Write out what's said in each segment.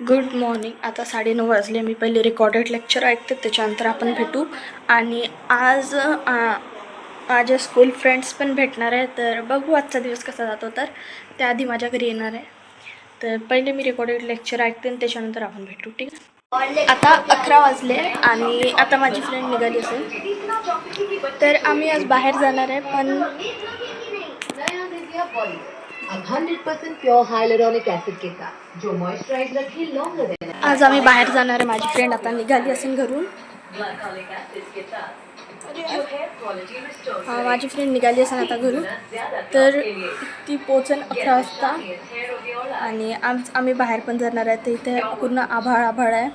Good morning आता साडेनऊ वाजले. मी पहिले रेकॉर्डेड लेक्चर ऐकते त्याच्यानंतर आपण भेटू. आणि आज माझ्या माझे स्कूल फ्रेंड्स पण भेटणार आहे तर बघू आजचा दिवस कसा जातो. तर त्याआधी माझ्या घरी येणार आहे. तर पहिले मी रेकॉर्डेड लेक्चर ऐकते आणि त्याच्यानंतर आपण भेटू. ठीक आहे? आता अकरा वाजले आणि आता माझी फ्रेंड निघाली असेल. तर आम्ही आज बाहेर जाणार आहे पण अब 100% प्योर हाइलुरोनिक एसिड के साथ जो मॉइस्चराइज रखे लॉन्गर देना आज आम्ही बाहेर जाणार आहे माझी फ्रेंड आता निघाली असेल घरून. हा, माझी फ्रेंड निघाली असेल आता घरून. तर ती पोचन अकरा वाजता. आणि आम आम्ही बाहेर पण जाणार आहे तर इथे पूर्ण आभाळ आभाळ आहे.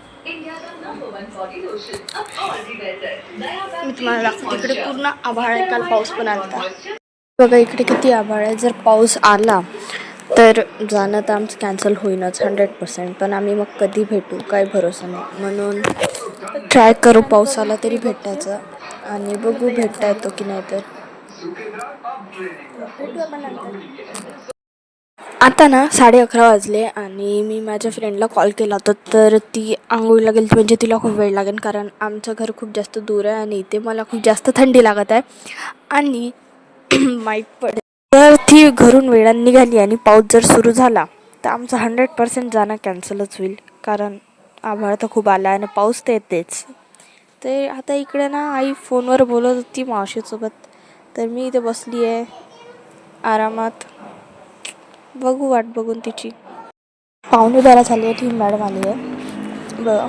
मी तुम्हाला दाखवते इकडे पूर्ण आभाळ आहे काल पाऊस पण आला बघा इकडे किती आभाळ आहे. जर पाऊस आला तर जाणं तर आमचं कॅन्सल होईनच हंड्रेड पर्सेंट पण आम्ही मग कधी भेटू? काय भरोसा नाही. म्हणून ट्राय करू पाऊस आला तरी भेटायचं. आणि बघू भेटता येतो की नाही तर. आता ना साडे अकरा वाजले आणि मी माझ्या फ्रेंडला कॉल केला होता. तर ती आंघोळीला गेली म्हणजे तिला खूप वेळ लागेल. कारण आमचं घर खूप जास्त दूर आहे आणि इथे मला खूप जास्त थंडी लागत आहे. आणि माहीत पडेल. तर ती घरून वेळाने निघाली आणि पाऊस जर सुरू झाला तर आमचं हंड्रेड पर्सेंट जाणं कॅन्सलच होईल. कारण आभाळ तर खूप आला आणि पाऊस तर येतेच. तर आता इकडे ना आई फोनवर बोलत होती मावशीसोबत. तर मी इथे बसली आहे आरामात. बघू वाट बघून तिची. पाहुणे बारा झाली आहे ती मॅडम आली आहे. बघा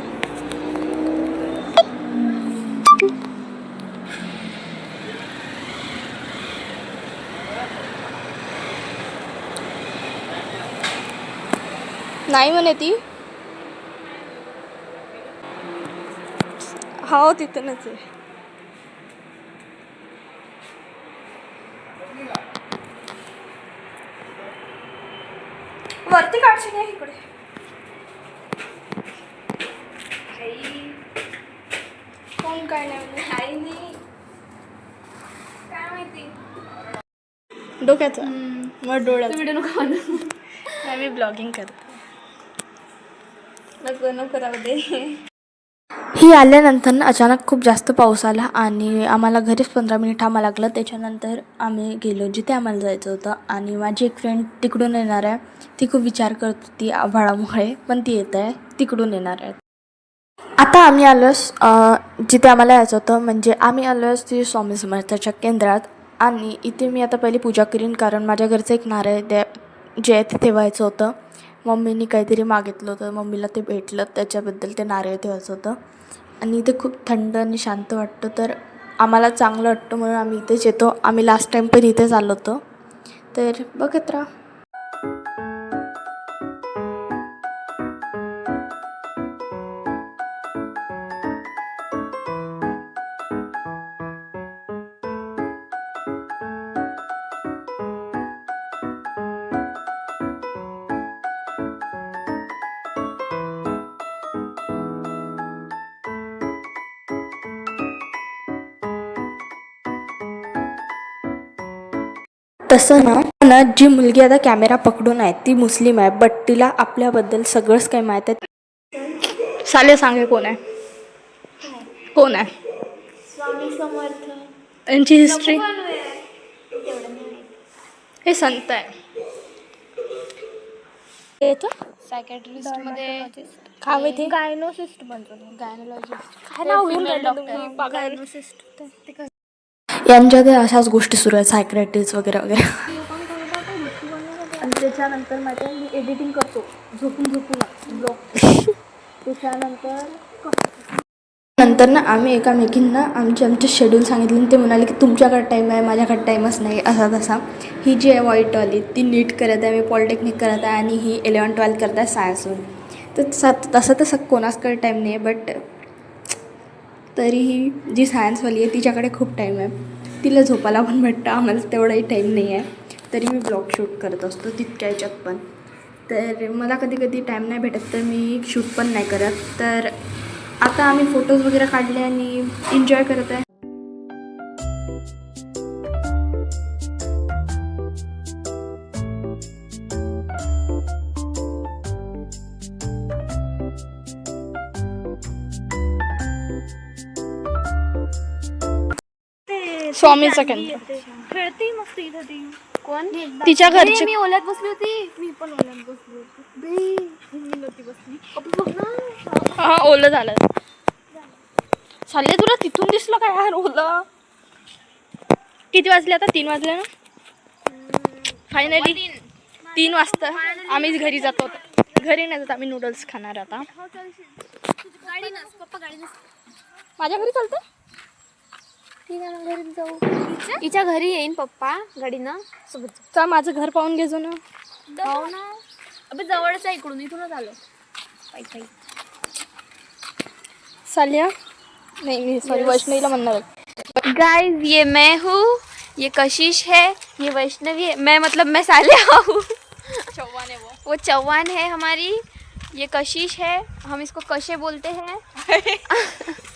नाही म्हणे ती. हो तिथूनच आहे. वरती काढशील नाही इकडे. कोण काय नाही. काही नाही काय माहिती? डोक्याचं. मग डोळ्याचं. व्हिडिओ नको मी ब्लॉगिंग करते. नको नको राहू दे. ही आल्यानंतर ना अचानक खूप जास्त पाऊस आला आणि आम्हाला घरीच पंधरा मिनिट थांबा लागलं. त्याच्यानंतर आम्ही गेलो जिथे आम्हाला जायचं होतं आणि माझी एक फ्रेंड तिकडून येणार आहे. ती खूप विचार करत होती आभाळामुळे पण ती येत आहे. तिकडून येणार आहे. आता आम्ही आलो जिथे आम्हाला यायचं होतं म्हणजे आम्ही आलो ती स्वामी समर्थाच्या केंद्रात आणि इथे मी आता पहिली पूजा करीन कारण माझ्या घरचं एक नारळ द्या जे आहे ते ठेवायचं होतं. मम्मीनी काहीतरी मागितलं होतं. मम्मीला ते भेटलं. त्याच्याबद्दल ते नारळ ठेवायचं होतं. आणि इथे खूप थंड आणि शांत वाटतं. तर आम्हाला चांगलं वाटतं म्हणून आम्ही इथेच येतो. आम्ही लास्ट टाईम पण इथेच आलो होतो. तर बघत राहा. तसं ना ना जी मुलगी आता कॅमेरा पकडून आहे ती मुस्लिम आहे बट तिला आपल्याबद्दल सगळंच काही माहीत आहे. साले सांगे कोण आहे? कोण आहे? स्वामी समर्थ. यांची हिस्ट्री हे संत आहे. काय माहिती गायनोसिस्ट म्हणतो गायनोलॉजिस्ट काय नाव घेऊन गायनोसिस्ट यांच्याकडे अशाच गोष्टी सुरू आहेत सायक्रॅटिस्ट वगैरे वगैरे. आणि त्याच्यानंतर माझ्या मी एडिटिंग करतो. झोपून झोपून ब्लॉग त्याच्यानंतर नंतर ना आम्ही एकामेकींना आमचे आमचे शेड्यूल सांगितले आणि ते म्हणाले की तुमच्याकडे टाईम आहे माझ्याकडे टाईमच नाही असा तसा. ही जी आहे व्हाईटवाली ती नीट करत आहे मी पॉलिटेक्निक करत आहे आणि ही इलेवन ट्वेल्थ करत आहे सायन्सवर तर तसं तसं तसं कोणाचकडे टाईम नाही आहे बट तरीही जी सायन्सवाली आहे तिच्याकडे खूप टाईम आहे. तिला झोपायला पण भेटतं. आम्हाला तेवढाही टाईम नाही आहे. तरी मी ब्लॉग शूट करत असतो तितक्या याच्यात पण. तर मला कधी कधी टाईम नाही भेटत तर मी शूट पण नाही करत. तर आता आम्ही फोटोज वगैरे काढले आणि एन्जॉय करत आहे. स्वामीचं केंद्र खेळते इथं ती. कोण? तिच्या घरचे मी ओल्यात बसली होती. मी पण ओल्यात बसली होती. मी नव्हती बसली. हा ओलं झालं. चालले तुला? तिथून दिसलं काय यार ओलं? किती वाजले आता? तीन वाजले ना? फायनली तीन वाजता. आम्ही घरी जातो. घरी नाही जात आम्ही नूडल्स खाणार आता. नस. माझ्या घरी चालतं? ठीक आहे ना घरी जाऊ. तिच्या? घरी येईन पप्पा गाडीनं. सोबत चल माझं घर पाहून घेजो ना. जाऊ हो ना. अबे जवळच आहे इकडून इथूनच आलो. पायी पायी सालिया? नाही मी सॉरी वैष्णवीला म्हणणार होते. गाइस ये मैं हूँ ये कशिश है ये वैष्णवी है। मैं मतलब मैं सालिया हूँ। वो चौहान है हमारी ये कशिश है। हम इसको कशे बोलते हैं।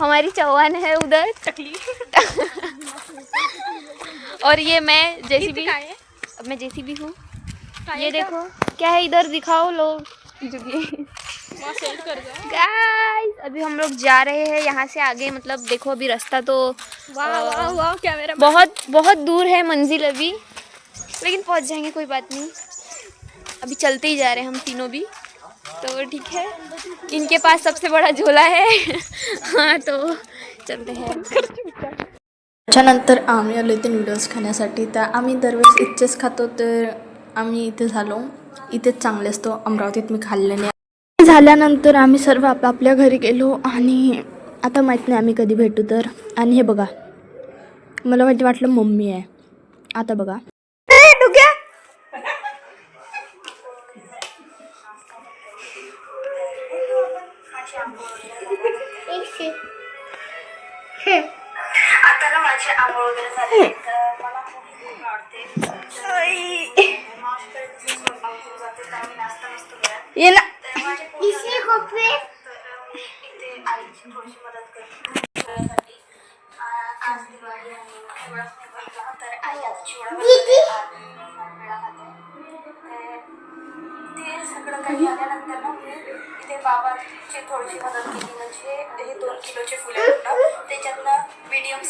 हमारी चौहान है उधर। और ये मैं जैसी भी अब मैं जैसी भी हूँ ये देखो क्या है इधर दिखाओ लोग। गाइस अभी हम लोग जा रहे हैं यहाँ से आगे मतलब देखो अभी रास्ता तो अ, कैमरा बहुत बहुत दूर है मंजिल अभी। लेकिन पहुँच जाएँगे कोई बात नहीं। अभी चलते ही जा रहे हैं हम तीनों भी। तो ठीक है। इनके पास सबसे बड़ा झोला है। हाँ तो चलते हैं। त्याच्यानंतर आम्ही आलो इथे नूडल्स खाण्यासाठी. तर आम्ही दरवेळेस इथेच खातो तर आम्ही इथे झालो. इथेच चांगले असतो. अमरावतीत मी खाल्ले नाही. झाल्यानंतर आम्ही सर्व आपापल्या घरी गेलो आणि आता माहीत नाही आम्ही कधी भेटू तर. आणि हे बघा मला माहिती वाटलं मम्मी आहे. आता बघा. आता ना माझी आंघोळ वगैरे झाली तर मला खूप भूक आवडते मावशीकडे कसं स्वयंपाक करून जाते तर आम्ही नाश्ता नसतो करत ये ना तर माझे पोट तर मी इथे आईची थोडीशी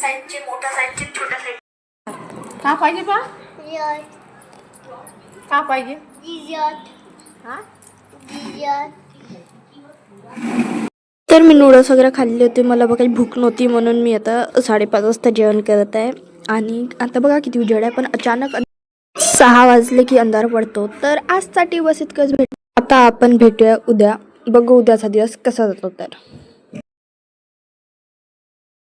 साईजचे मोठ्या साईजचे छोट्या साईज का पाहिजे बा? का पाहिजे? तर मी नूडल्स वगैरे खाल्ले होते. मला बघा काही भूक नव्हती म्हणून मी आता साडेपाच वाजता जेवण करत आहे. आणि आता बघा किती उजेड आहे पण अचानक सहा वाजले की अंधार पडतो. तर आजसाठी बस इतकंच भेट आता आपण भेटूया उद्या. बघू उद्याचा दिवस कसा जातो तर.